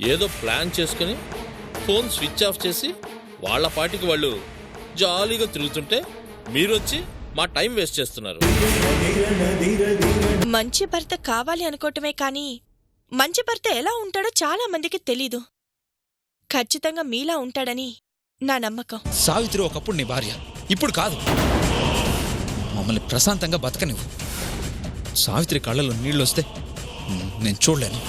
ఏదో ప్లాన్ చేసుకుని phone switch off చేసి వాళ్ళ పాటికి వాళ్ళు జాలీగా తిరుగుతుంటే మీరొచ్చి మా టైం వేస్ట్ చేస్తున్నారు. మంచి భర్త కావాలి అనుకోవటమే కానీ మంచి భర్త ఎలా ఉంటాడో చాలా మందికి తెలీదు. ఖచ్చితంగా మీలా ఉంటాడని నా నమ్మకం. సావిత్రి ఒకప్పుడు నీ భార్య. ఇప్పుడు కాదు. మమ్మల్ని ప్రశాంతంగా బతకనివ్వు. సావిత్రి కళ్ళలో నీళ్ళు వస్తే నేను చూడలేను.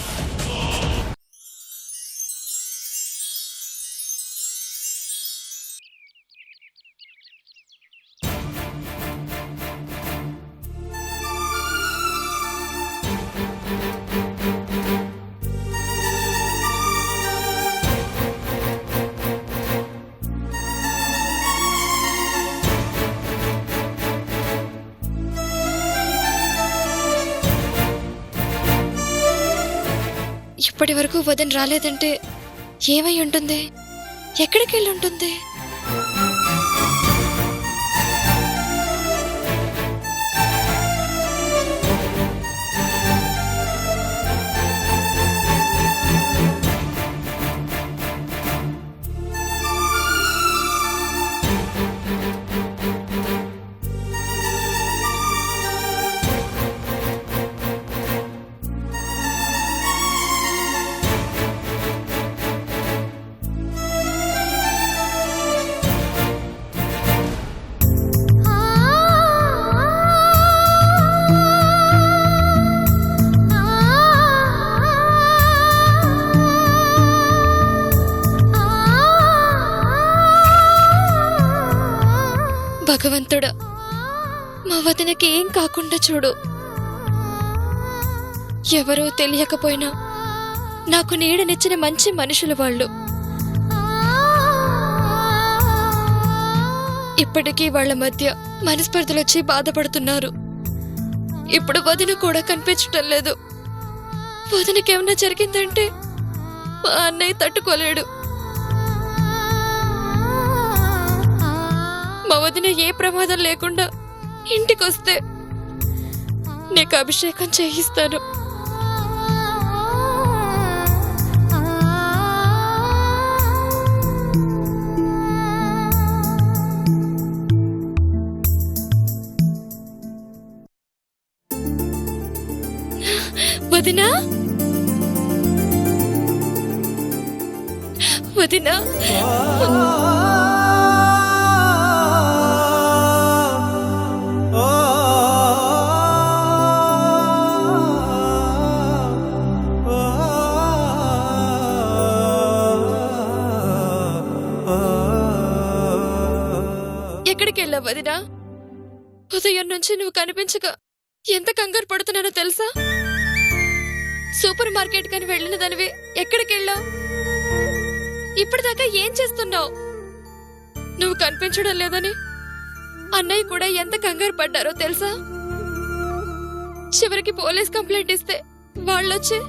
ఇప్పటి వరకు వదిన రాలేదంటే ఏమై ఉంటుంది? ఎక్కడికి వెళ్ళి ఉంటుంది? భగవంతుడా మా వదినకి ఏం కాకుండా చూడు. ఎవరో తెలియకపోయినా నాకు నీడనిచ్చిన మంచి మనుషులు వాళ్ళు. ఇప్పటికీ వాళ్ళ మధ్య మనస్పర్ధలు వచ్చి బాధపడుతున్నారు. ఇప్పుడు వదిన కూడా కనిపించటం లేదు. వదినకేమన్నా జరిగిందంటే మా అన్నయ్య తట్టుకోలేడు. మా వదిన ఏ ప్రమాదం లేకుండా ఇంటికొస్తే నీకు అభిషేకం చేయిస్తాను. వదినా? వదినా? వదినా ఉదయం నుంచి నువ్వు కనిపించక ఎంత కంగారు పడుతున్నానో తెలుసా? సూపర్ మార్కెట్ కని వెళ్ళిన దానివి ఎక్కడికి వెళ్ళావు ఇప్పటిదాకా ఏం చేస్తున్నావు? నువ్వు కనిపించడం లేదని అన్నయ్య కూడా ఎంత కంగారు పడ్డారో తెలుసా? చివరికి పోలీస్ కంప్లైంట్ ఇస్తే వాళ్ళొచ్చి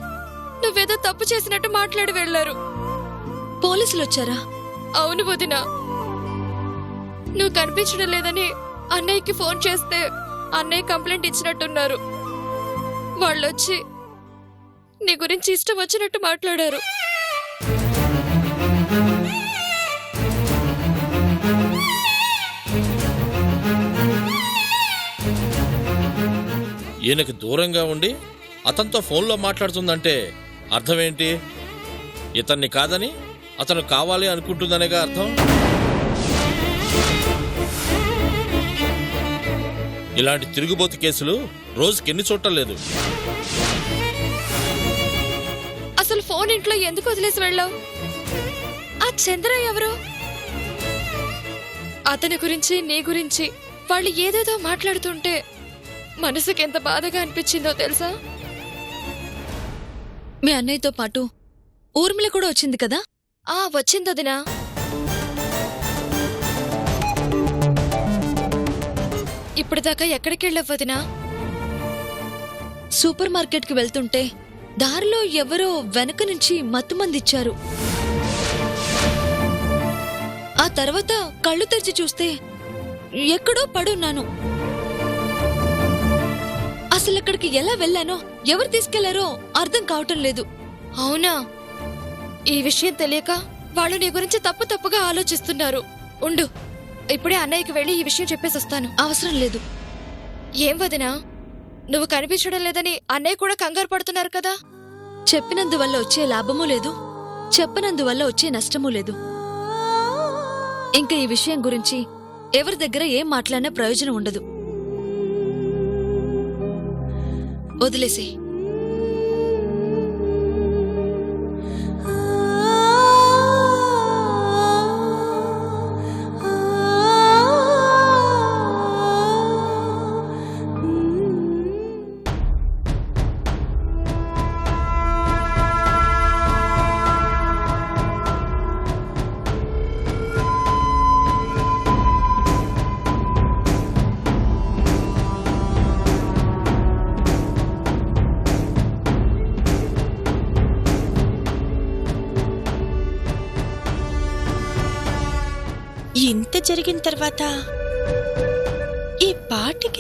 నువ్వేదో తప్పు చేసినట్టు మాట్లాడి వెళ్ళారు పోలీసులు వచ్చారా అవును వదినా. నువ్వు కనిపించడం లేదని అన్నయ్యకి ఫోన్ చేస్తే అన్నయ్య కంప్లైంట్ ఇచ్చినట్టున్నారు. వాళ్ళొచ్చి నీ గురించి ఇష్టం వచ్చినట్టు మాట్లాడారు. ఈయనకి దూరంగా ఉండి అతనితో ఫోన్లో మాట్లాడుతుందంటే అర్థమేంటి? ఇతన్ని కాదని అతను కావాలి అనుకుంటుందనేగా అర్థం? ఇలాంటి తిరుగుబోతు కేసులు రోజుకి ఎన్ని చూడలేదు అసలు ఫోన్ ఇంట్లో ఎందుకు వదిలేసి వెళ్ళావు? ఆ చంద్ర ఎవరు? అతని గురించి నీ గురించి వాళ్ళు ఏదేదో మాట్లాడుతుంటే మనసుకి ఎంత బాధగా అనిపించిందో తెలుసా? మీ అన్నయ్యతో పాటు ఊర్మిళ కూడా వచ్చింది కదా? ఆ వచ్చిందదినా ఇప్పటిదాకా ఎక్కడికి వెళ్ళవదినా సూపర్ మార్కెట్కి వెళ్తుంటే దారిలో ఎవరో వెనక నుంచి మత్తుమందిచ్చారు ఆ తర్వాత కళ్ళు తెరిచి చూస్తే ఎక్కడో పడున్నాను అసలు అక్కడికి ఎలా వెళ్ళానో ఎవరు తీసుకెళ్ళారో అర్థం కావటం లేదు. అవునా? ఈ విషయం తెలియక వాళ్ళు నీ గురించి తప్పు తప్పుగా ఆలోచిస్తున్నారు. ఉండు. ఇప్పుడే అన్నయ్యకి వెళ్ళి ఈ విషయం చెప్పేసి వస్తాను. అవసరం లేదు. ఏం వదినా? నువ్వు కనిపించడం లేదని అన్నయ్య కూడా కంగారు పడుతున్నారు కదా? చెప్పినందువల్ల వచ్చే లాభమూ లేదు. చెప్పనందువల్ల వచ్చే నష్టమూ లేదు. ఇంకా ఈ విషయం గురించి ఎవరి దగ్గర ఏం మాట్లాడినా ప్రయోజనం ఉండదు. వదిలేసే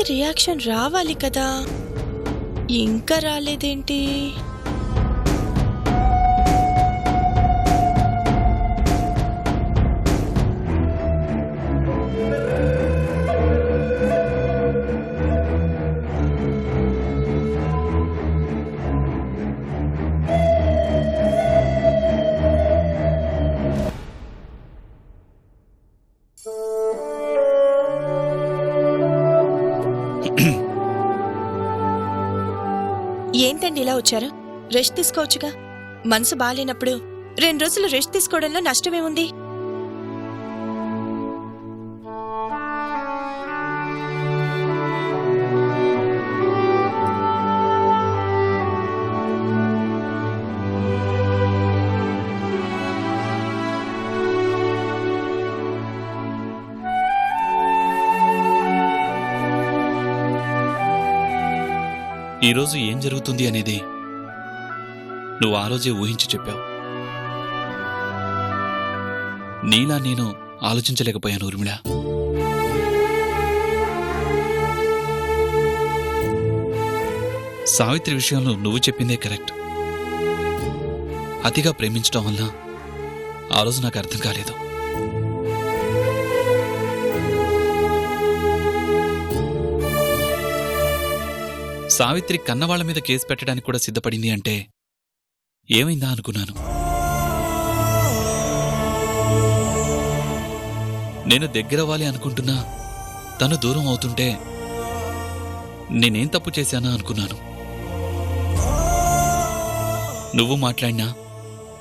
రియాక్షన్ రావాలి కదా. ఇంకా రాలేదేంటి? ఏంటండి రెస్ట్ తీసుకోవచ్చుగా. మనసు బాగాలేనప్పుడు రెండు రోజులు రెస్ట్ తీసుకోవడంలో నష్టమేముంది? ఈరోజు ఏం జరుగుతుంది అనేది నువ్వు ఆ రోజే ఊహించి చెప్పావు. నీలా నేను ఆలోచించలేకపోయాను ఊర్మిళ. సావిత్రి విషయంలో నువ్వు చెప్పిందే కరెక్ట్. అతిగా ప్రేమించడం వల్ల ఆ రోజు నాకు అర్థం కాలేదు. సావిత్రి కన్నవాళ్ళ మీద కేసు పెట్టడానికి కూడా సిద్ధపడింది అంటే ఏమైందా అనుకున్నాను. నేను దగ్గరవ్వాలి అనుకుంటున్నా తను దూరం అవుతుంటే నేనేం తప్పు చేశానా అనుకున్నాను. నువ్వు మాట్లాడినా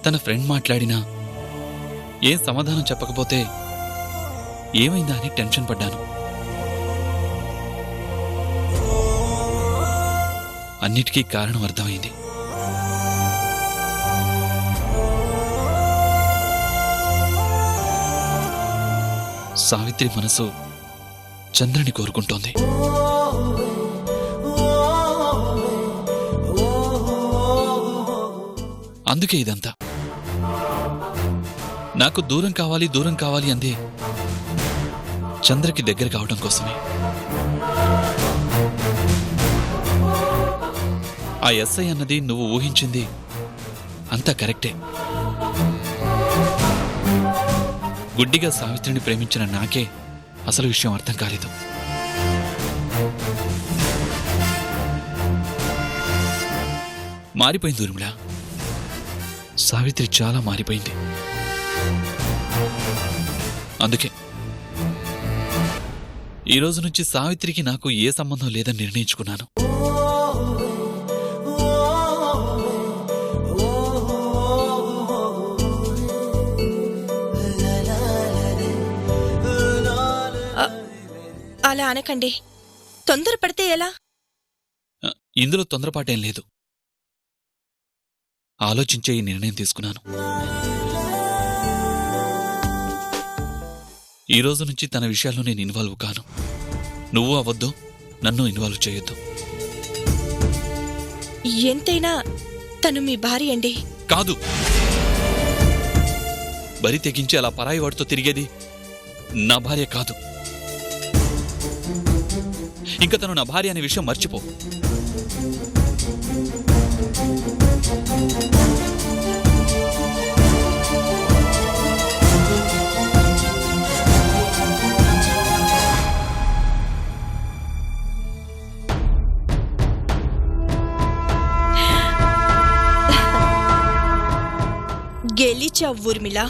తన ఫ్రెండ్ మాట్లాడినా ఏం సమాధానం చెప్పకపోతే ఏమైందా అని టెన్షన్ పడ్డాను. అన్నిటికీ కారణం అర్థమైంది. సావిత్రి మనసు చంద్రుని కోరుకుంటోంది. అందుకే ఇదంతా. నాకు దూరం కావాలి దూరం కావాలి అంది చంద్రకి దగ్గర కావడం కోసమే. ఆ ఎస్ఐ అన్నది నువ్వు ఊహించింది అంతా కరెక్టే. గుడ్డిగా సావిత్రిని ప్రేమించిన నాకే అసలు విషయం అర్థం కాలేదు. మారిపోయింది ఊర్మిళ. సావిత్రి చాలా మారిపోయింది. అందుకే ఈ రోజు నుంచి సావిత్రికి నాకు ఏ సంబంధం లేదని నిర్ణయించుకున్నాను. అలా అనకండి. తొందరపడితే ఎలా? ఇందులో తొందరపాటేం లేదు. ఆలోచించే ఈ నిర్ణయం తీసుకున్నాను. ఈ రోజు నుంచి తన విషయాల్లో నేను ఇన్వాల్వ్ కాను. నువ్వు అవ్వద్దు నన్ను ఇన్వాల్వ్ చేయొద్దు. ఎంతైనా తను మీ భార్య అండి. కాదు. బరి తెగించి అలా పరాయి వాడితో తిరిగేది నా భార్య కాదు. ఇంకా తను నా భార్య అనే విషయం మర్చిపో. గెలిచా ఊర్మిళ.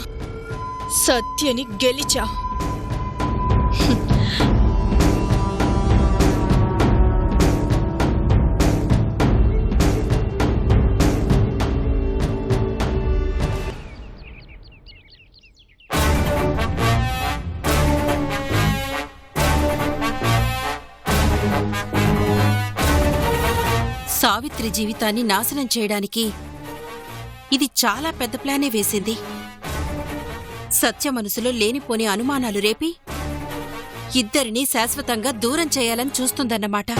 సత్యని గెలిచా. సావిత్రి జీవితాన్ని నాశనం చేయడానికి ఇది చాలా పెద్ద ప్లానే వేసింది. సత్య మనసులో లేనిపోని అనుమానాలు రేపి ఇద్దరినీ శాశ్వతంగా దూరం చేయాలని చూస్తుందన్నమాట.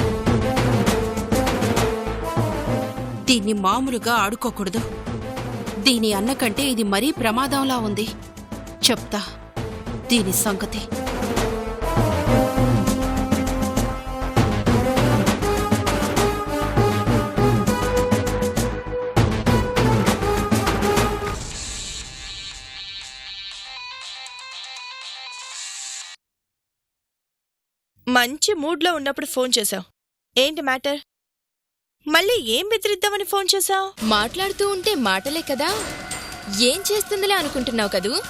దీన్ని మామూలుగా ఆడుకోకూడదు. దీని అన్నకంటే ఇది మరీ ప్రమాదంలా ఉంది. చెప్తా దీని సంగతి. మంచి మూడ్లో ఉన్నప్పుడు ఫోన్ చేశావు. ఏంటి మ్యాటర్? మళ్ళీ ఏం బెదిరిద్దామని ఫోన్ చేశావు? మాట్లాడుతూ ఉంటే మాటలే కదా. ఏం చేస్తుందిలే అనుకుంటున్నావు కదూ?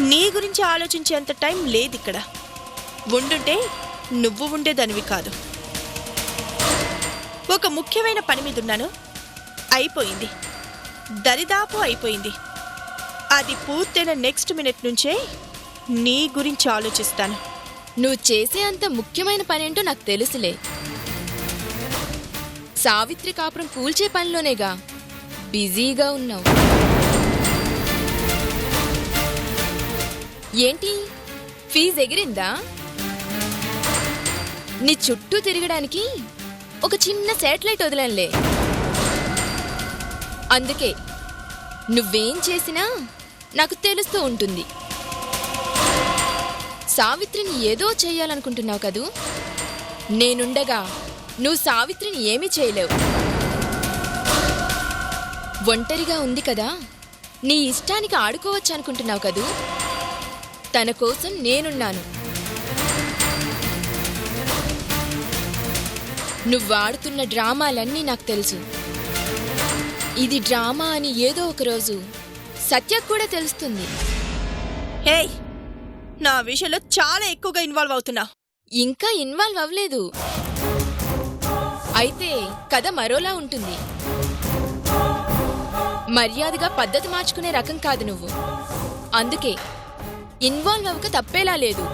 నీ గురించి ఆలోచించేంత టైం లేదు ఇక్కడ ఉండుంటే నువ్వు ఉండేదానివి కాదు. ఒక ముఖ్యమైన పని మీద ఉన్నాను అయిపోయింది. దరిదాపు అయిపోయింది. అది పూర్తయిన నెక్స్ట్ మినిట్ నుంచే నీ గురించి ఆలోచిస్తాను. నువ్వు చేసే అంత ముఖ్యమైన పనేంటో నాకు తెలుసులే. సావిత్రి కాపురం కూల్చే పనిలోనేగా. బిజీగా ఉన్నావు. ఏంటి? ఫీజు ఎగిరిందా? నీ చుట్టూ తిరగడానికి ఒక చిన్న శాటిలైట్ వదలంలే అందుకే నువ్వేం చేసినా నాకు తెలుస్తూ ఉంటుంది. సావిత్రిని ఏదో చేయాలనుకుంటున్నావు కదూ? నేనుండగా నువ్వు సావిత్రిని ఏమీ చేయలేవు. ఒంటరిగా ఉంది కదా? నీ ఇష్టానికి ఆడుకోవచ్చు అనుకుంటున్నావు కదూ? తన కోసం నేనున్నాను. నువ్వు ఆడుతున్న డ్రామాలన్నీ నాకు తెలుసు. ఇది డ్రామా అని ఏదో ఒకరోజు సత్య సత్యకు కూడా తెలుస్తుంది. హేయ్! నా విషయంలో చాలా ఎక్కువగా ఇన్వాల్వ్ అవుతున్నా. ఇంకా ఇన్వాల్వ్ అవ్వలేదు. అయితే కథ మరోలా ఉంటుంది. మర్యాదగా పద్ధతి మార్చుకునే రకం కాదు నువ్వు. అందుకే ఇన్వాల్వ్ అవ్వక తప్పేలా లేదు.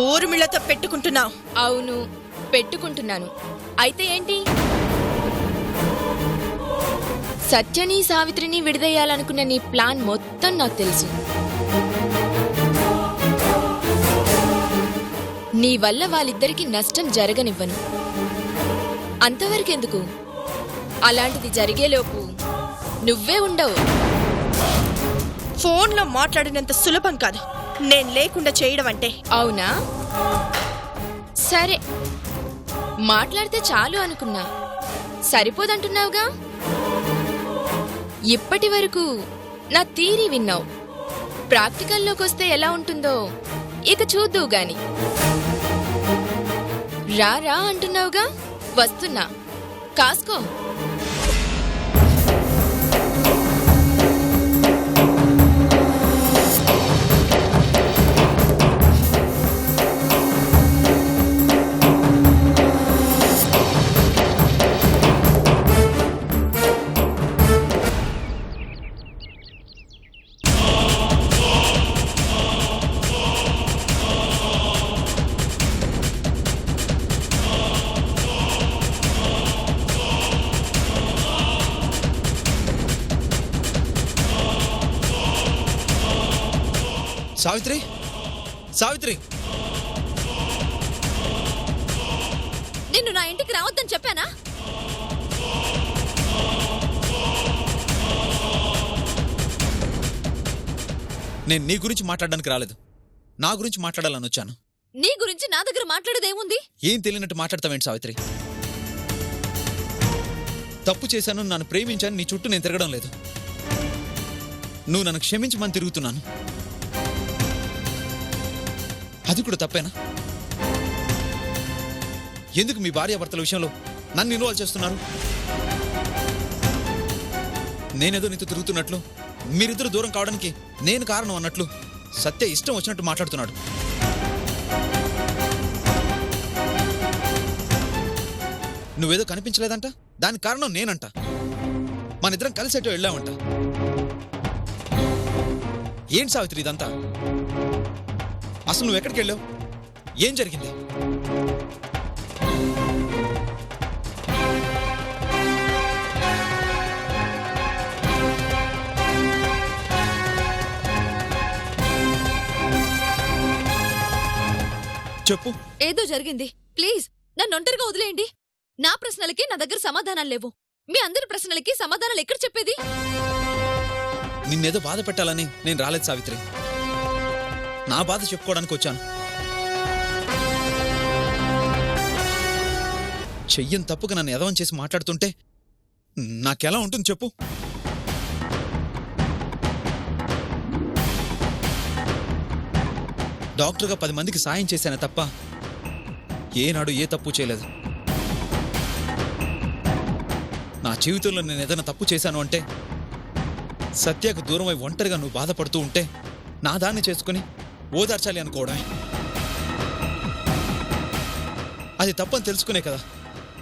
ఊర్మిళతో పెట్టుకుంటున్నావు. అవును పెట్టుకుంటున్నాను. అయితే ఏంటి? సత్యని సావిత్రిని విడదయ్యాలనుకున్న నీ ప్లాన్ మొత్తం నాకు తెలుసు. నీ వల్ల వాళ్ళిద్దరికీ నష్టం జరగనివ్వను. అంతవరకెందుకు? అలాంటిది జరిగేలోపు నువ్వే ఉండవు. ఫోన్లో మాట్లాడినంత సులభం కాదు. నేను లేకుండా చేయడం అంటే. అవునా? సరే. మాట్లాడితే చాలు అనుకున్నా. సరిపోదంటున్నావుగా? ఇప్పటి వరకు నా థీరీ విన్నావు. ప్రాక్టికల్లోకి వస్తే ఎలా ఉంటుందో ఇక చూద్దువు గాని. రా రా అంటున్నావుగా? వస్తున్నా. కాసుకో. సావిత్రి? సావిత్రి? నిన్ను నా ఇంటికి రావద్దని చెప్పానా? నేను నీ గురించి మాట్లాడడానికి రాలేదు. నా గురించి మాట్లాడాలని వచ్చాను. నీ గురించి నా దగ్గర మాట్లాడేదేముంది? ఏం తెలియనట్టు మాట్లాడతావేంటి సావిత్రి? తప్పు చేశాను నన్ను ప్రేమించాను నీ చుట్టూ నేను తిరగడం లేదు. నువ్వు నన్ను క్షమించమని తిరుగుతున్నాను. అది కూడా తప్పేనా? ఎందుకు మీ భార్యాభర్తల విషయంలో నన్ను ఇన్వాల్వ్ చేస్తున్నారు? నేనేదో నీతో తిరుగుతున్నట్లు మీరిద్దరు దూరం కావడానికి నేను కారణం అన్నట్లు సత్య ఇష్టం వచ్చినట్టు మాట్లాడుతున్నాడు. నువ్వేదో కనిపించలేదంట? దానికి కారణం నేనంట. మన ఇద్దరం కలిసేటో వెళ్ళామంట. ఏంటి సావిత్రి ఇదంతా? అసలు నువ్వు ఎక్కడికి వెళ్ళావు? ఏం జరిగింది? చెప్పు. ఏదో జరిగింది. ప్లీజ్ నన్ను ఒంటరిగా వదిలేయండి. నా ప్రశ్నలకి నా దగ్గర సమాధానాలు లేవు. మీ అందరి ప్రశ్నలకి సమాధానాలు ఎక్కడ చెప్పేది? నిన్నేదో బాధ పెట్టాలని నేను రాలేదు సావిత్రి. నా బాధ చెప్పుకోవడానికి వచ్చాను. చెయ్యని తప్పుగా నన్ను ఎదవం చేసి మాట్లాడుతుంటే నాకెలా ఉంటుంది చెప్పు? డాక్టర్గా పది మందికి సాయం చేశాను తప్ప ఏనాడు ఏ తప్పు చేయలేదు. నా జీవితంలో నేను ఏదైనా తప్పు చేశాను అంటే సత్యకు దూరమై ఒంటరిగా నువ్వు బాధపడుతూ ఉంటే నా దాన్ని చేసుకుని ఓదార్చాలి అనుకోవడమే అది తప్పని తెలుసుకునే కదా.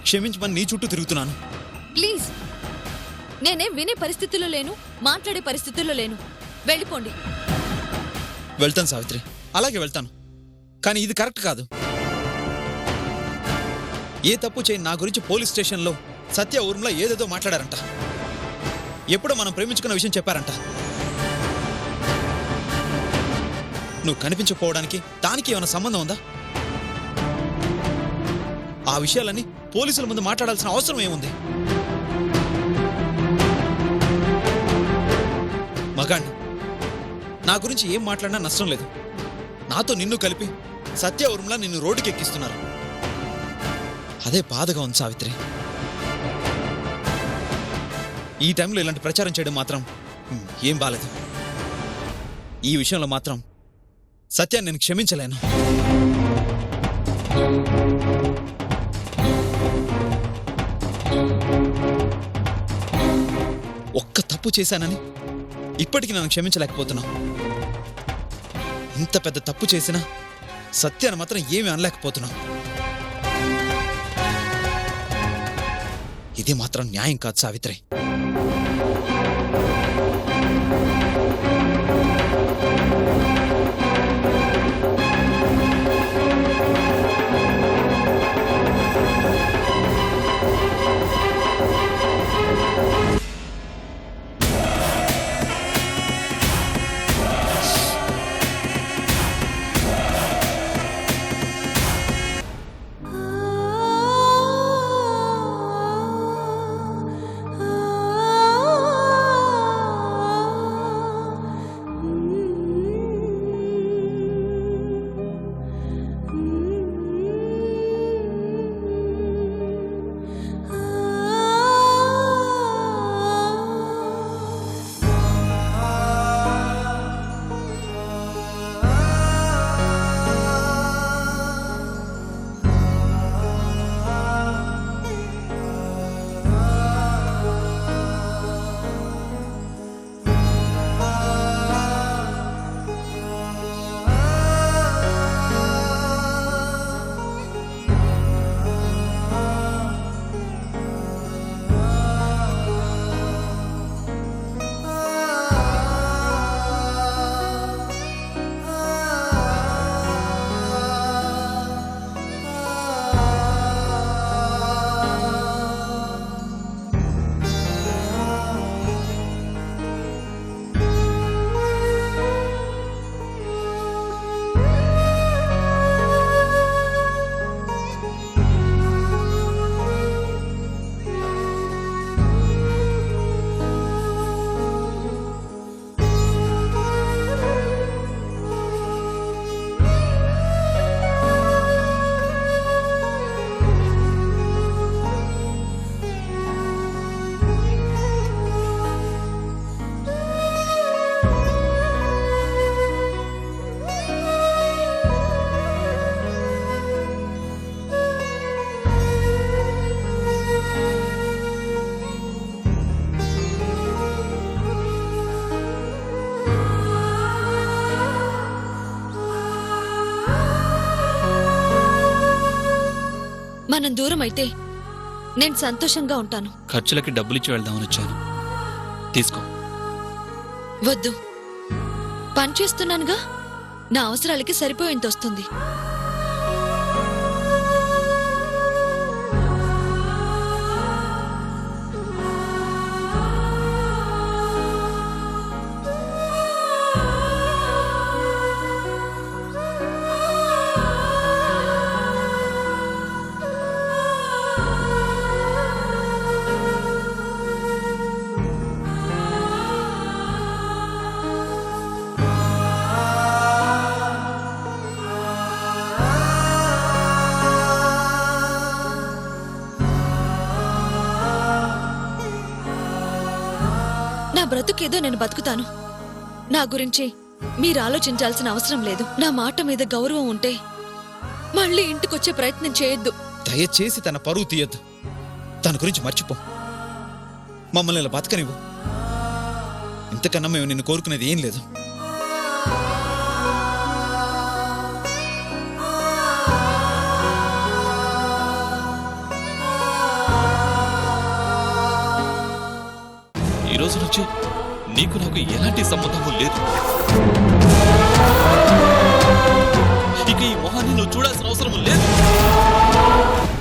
క్షమించమని నీ చుట్టూ తిరుగుతున్నాను. ప్లీజ్. నేనేం వినే పరిస్థితుల్లో లేను మాట్లాడే పరిస్థితుల్లో లేను. వెళ్ళిపోండి. వెళ్తాను సావిత్రి. అలాగే వెళ్తాను. కానీ ఇది కరెక్ట్ కాదు. ఏ తప్పు చేయని నా గురించి పోలీస్ స్టేషన్లో సత్య ఊర్మిళ ఏదేదో మాట్లాడారంట. ఎప్పుడో మనం ప్రేమించుకున్న విషయం చెప్పారంట. నువ్వు కనిపించకపోవడానికి దానికి ఏమైనా సంబంధం ఉందా? ఆ విషయాలన్నీ పోలీసుల ముందు మాట్లాడాల్సిన అవసరం ఏముంది? మగాణ్ణి నా గురించి ఏం మాట్లాడినా నష్టం లేదు. నాతో నిన్ను కలిపి సత్య ఉర్మిళ నిన్ను రోడ్డుకెక్కిస్తున్నారు. అదే బాధగా ఉంది సావిత్రి. ఈ టైంలో ఇలాంటి ప్రచారం చేయడం మాత్రం ఏం బాలేదు. ఈ విషయంలో మాత్రం సత్యాన్ని నేను క్షమించలేను. ఒక్క తప్పు చేశానని ఇప్పటికీ నన్ను క్షమించలేకపోతున్నాను ఇంత పెద్ద తప్పు చేసినా సత్యాన్ని మాత్రం ఏమీ అనలేకపోతున్నా ఇది మాత్రం న్యాయం కాదు సావిత్రి. మనం దూరం అయితే నేను సంతోషంగా ఉంటాను. ఖర్చులకి డబ్బులిచ్చి వెళ్దామని వచ్చాను. తీసుకో. వద్దు. పని చేస్తున్నానుగా. నా అవసరాలకి సరిపోయేంత వస్తుంది. నా బ్రతుకేదో నేను బతుకుతాను. నా గురించి మీరు ఆలోచించాల్సిన అవసరం లేదు. నా మాట మీద గౌరవం ఉంటే మళ్ళీ ఇంటికొచ్చే ప్రయత్నం చేయొద్దు. దయచేసి తన పరువు తీయద్దు. తన గురించి మర్చిపో. మమ్మల్ని ఇలా బతకనివ్వు. ఇంతకన్నా మేము నిన్ను కోరుకునేది ఏం లేదు. రోజు నుంచి నీకు నాకు ఎలాంటి సంబంధము లేదు. ఇక ఈ మొహాన్ని నువ్వు చూడాల్సిన అవసరం లేదు.